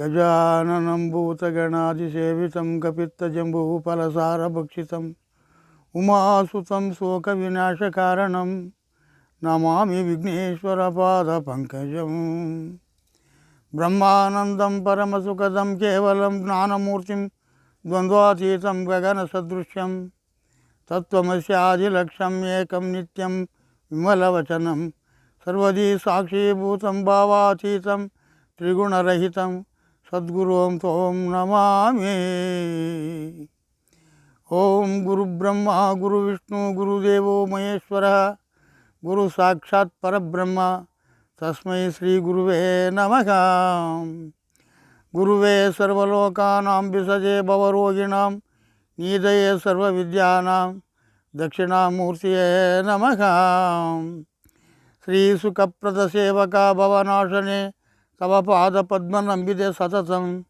गजाननं भूतगणादिसेवितं कपित्तजम्बुफलसारभक्षितं उमासुतं शोकविनाशकारणं नमामि विघ्नेश्वरपादपङ्कजं ब्रह्मानन्दं परमसुखदं केवलं ज्ञानमूर्तिं द्वन्द्वातीतं गगनसदृश्यं तत्त्वमस्यादिलक्ष्यम् एकं नित्यं विमलवचनं। सर्वदी साक्षीभूत भावातीत त्रिगुणरहितं। సద్గురు ఓం తోం నమామి. ఓం గురుబ్రహ్మ గురు విష్ణు గురుదేవో మహేశ్వర గురు సాక్షాత్ పరబ్రహ్మ తస్మై శ్రీ గురువే నమ. గురువే సర్వలోకానాం విసజే భవరోగిణాం నీదయే సర్వ విద్యానాం దక్షిణామూర్తియే నమ. శ్రీసుఖప్రదసేవకా భవనాశనే సభపాద పద్మ నంబితే సతతం.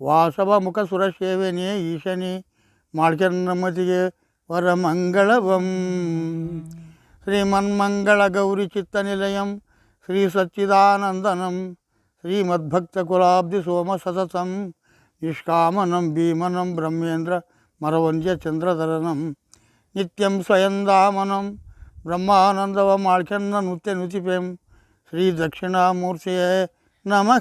వాసవ ముఖ సురసేవనే ఈశని మాణికన్నమతియే వరమంగళవం. శ్రీమన్మంగళ గౌరి చిత్త నిలయం శ్రీ సచ్చిదానందనం శ్రీమద్భక్త కులాబ్ది సోమ సతతం. నిష్కామనం భీమనం బ్రహ్మేంద్ర మరవంజ్య చంద్రధరణం. నిత్యం స్వయం దామనం బ్రహ్మానందవ మాళ్కన్న నృత్య నృతిపేం. శ్రీ దక్షిణామూర్తియే నమ.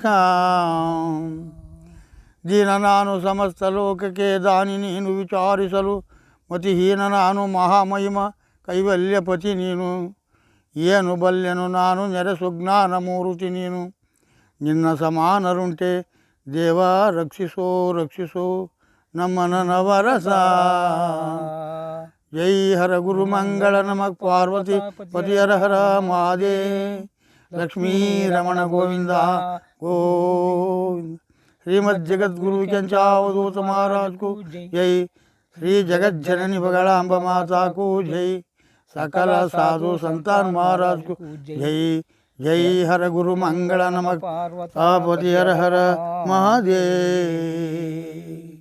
దీననాను సమస్త లోకకే దాని నేను విచారిసలు. మతిహీన నాను మహామహిమ కైవల్యపతి నేను. ఏను బల్యను నాను నెరసు జ్ఞానమూర్తి నేను. నిన్న సమానరుంటే దేవా రక్షిసో రక్షిసో. నమన నవరస. జై హర గురు మంగళ నమ. పార్వతి పతి హర హర మాదే లక్ష్మీరమణ గోవింద గోవింద. శ్రీమద్ జగద్గురు కంచావధూత మహారాజ్కు జై. శ్రీ జగజ్జనని బగళాంబ మాతాకు జై. సకల సాధు సంతాన్ మహారాజ్కు జై. జై హర గురు మంగళ నమక్ పార్వతి హర హర మహాదేవ్.